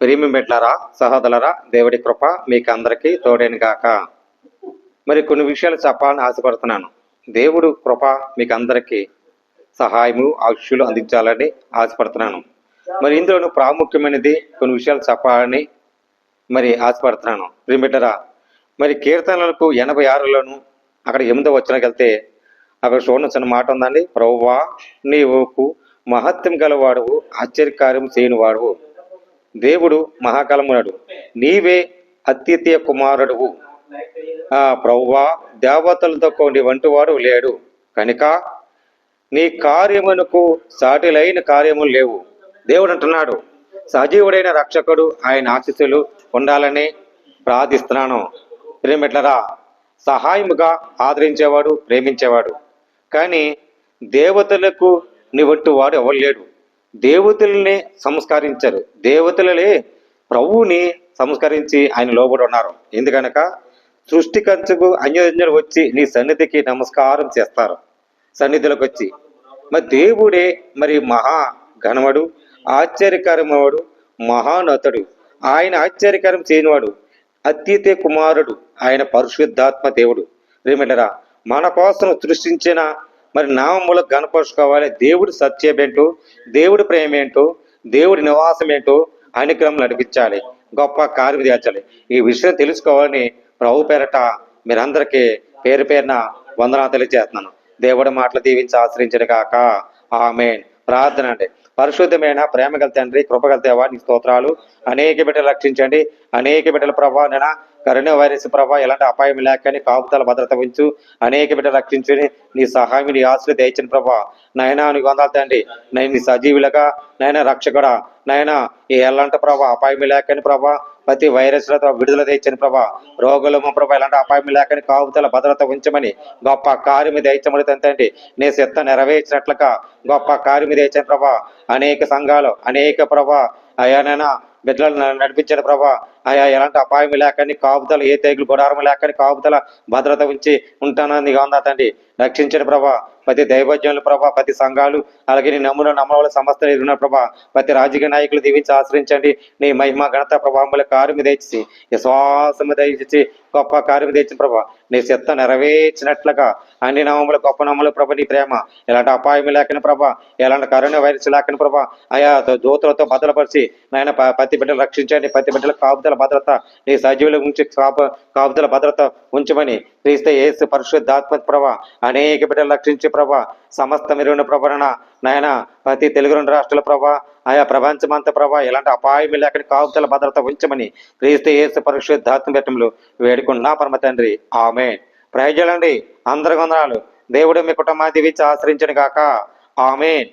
ప్రేమి మెట్లరా సహోదలరా దేవుడి కృప మీకు అందరికీ తోడేను గాక. మరి కొన్ని విషయాలు చెప్పాలని ఆశపడుతున్నాను. దేవుడు కృప మీకు అందరికీ సహాయము ఆశులు అందించాలని ఆశపడుతున్నాను. మరి ఇందులోనూ ప్రాముఖ్యమైనది కొన్ని విషయాలు చెప్పాలని మరి ఆశపడుతున్నాను. ప్రియమిటరా మరి కీర్తనలకు ఎనభై ఆరులోను అక్కడ ఎనిమిదో వచ్చినకి వెళ్తే అక్కడ చూడండి చిన్న మాట ఉందండి. ప్రవ్వా నీవుకు మహత్యం గలవాడువు ఆశ్చర్యకార్యం చేయని వాడువు దేవుడు మహాకలమునడు. నీవే అత్యతీయ కుమారుడువు. ఆ ప్రవ్వా దేవతలతో కొన్ని వంటి వాడు లేడు. కనుక నీ కార్యమునకు సాటిలైన కార్యములు లేవు. దేవుడు అంటున్నాడు సజీవుడైన రక్షకుడు ఆయన ఆశీస్సులు ఉండాలని ప్రార్థిస్తున్నాను. ప్రేమిట్లరా సహాయముగా ఆదరించేవాడు ప్రేమించేవాడు. కానీ దేవతలకు నివంటి వాడు ఎవరు లేడు. దేవతల్ని సంస్కరించారు. దేవతలనే ప్రభువుని సంస్కరించి ఆయన లోబడి ఉన్నారు. ఎందుకనక సృష్టి కంచుకు అన్యోన్యులు వచ్చి నీ సన్నిధికి నమస్కారం చేస్తారు. సన్నిధిలోకి వచ్చి మరి దేవుడే మరి మహా ఘనముడు ఆశ్చర్యకరమవాడు మహానతుడు. ఆయన ఆశ్చర్యకరం చేయనివాడు అత్యతే కుమారుడు. ఆయన పరిశుద్ధాత్మ దేవుడు. రేమిటరా మన కోసం సృష్టించిన మరి నామములు గణపరుచుకోవాలి దేవుడి సత్యమేంటో దేవుడి ప్రేమ ఏంటో దేవుడి నివాసం ఏంటో అనుగ్రహం నడిపించాలి. గొప్ప కార్యం చేర్చాలి ఈ విషయం తెలుసుకోవాలని ప్రభు పేరట మీరందరికీ పేరు పేరున వందనా తెలియజేస్తున్నాను. దేవుడి మాటలు దీవించి ఆశ్రయించడు కాక ఆమెన్. ప్రార్థన అండి. పరిశుద్ధమైన ప్రేమ గల తండ్రి కృపగల దేవా నీ స్తోత్రాలు. అనేక బిడ్డలు రక్షించండి. అనేక బిడ్డల ప్రభావ కరోనా వైరస్ ప్రభావం ఎలాంటి అపాయం లేకని కాపుతాల భద్రత ఉంచు అనేక బిడ్డ రక్షించుని నీ సహాయం నీ ఆశలు దయచిన ప్రభా. నైనా నీకు వందాలు తండ్రి. నేను నీ సజీవులుగా నైనా రక్షకుడా. నైనా ఈ ఎలాంటి ప్రభా అపాయం లేకని ప్రభా ప్రతి వైరస్లతో విడుదల తెచ్చిన ప్రభా. రోగులు మా ప్రభా ఎలాంటి అపాయం లేకని కాపుతల భద్రత ఉంచమని గొప్ప కార్యము దయచమని తండ్రి. నీ సిత్త నెరవేర్చినట్లుగా గొప్ప కార్యము దయచని ప్రభా. అనేక సంఘాలు అనేక ప్రభా అయానైనా బిడ్డలను నడిపించిన ప్రభా. అయా ఎలాంటి అపాయం లేకని కాపుదల ఏ తెగులు గుడారం లేకని కాపుదల భద్రత ఉంచి ఉంటానని ఉందా తండ్రి. రక్షించిన ప్రభా. ప్రతి దైవజ్ఞుల ప్రభా ప్రతి సంఘాలు అలాగే నీ నమ్మున నమ్మవల సంస్థలు ఎదురున్న ప్రభా ప్రతి రాజకీయ నాయకులు దీవించి ఆశ్రయించండి. నీ మహిమ ఘనత ప్రభావముల కార్యము తెచ్చి విశ్వాసము దయచేసి గొప్ప కార్యము తెచ్చిన ప్రభా నీ చెత్త నెరవేర్చినట్లుగా అన్ని నామములు గొప్ప నామములు ప్రభ నీ ప్రేమ. ఎలాంటి అపాయం లేకని ప్రభా ఎలాంటి కరోనా వైరస్ లేకని ప్రభా ఆయా దూతలతో భద్రపరిచి నాయన పత్తి బిడ్డలు రక్షించండి. పత్తి బిడ్డల కాపుదల భద్రత నీ సజీవుల ఉంచి కాపుదల భద్రత ఉంచమని క్రీస్త ఏసు పరిశుద్ధాత్మ ప్రభా అనేక బిడ్డలు రక్షించి ప్రభ సమస్త మెరుగున ప్రభరణ నాయన ప్రతి తెలుగు రెండు రాష్ట్రాల ప్రభ ఆయా ప్రపంచమంతా ప్రభ ఎలాంటి అపాయం లేకని కాపుదల భద్రత ఉంచమని క్రీస్తు యేసు పరిశుద్ధాత్మ పెట్టములు వేడుకున్నా పరమ తండ్రి. ఆమె ప్రయోజనండి అందరి వందనాలు. దేవుడు మీ కుటుంబాన్ని దీవించి ఆశ్రయించను గాక. ఆమెన్.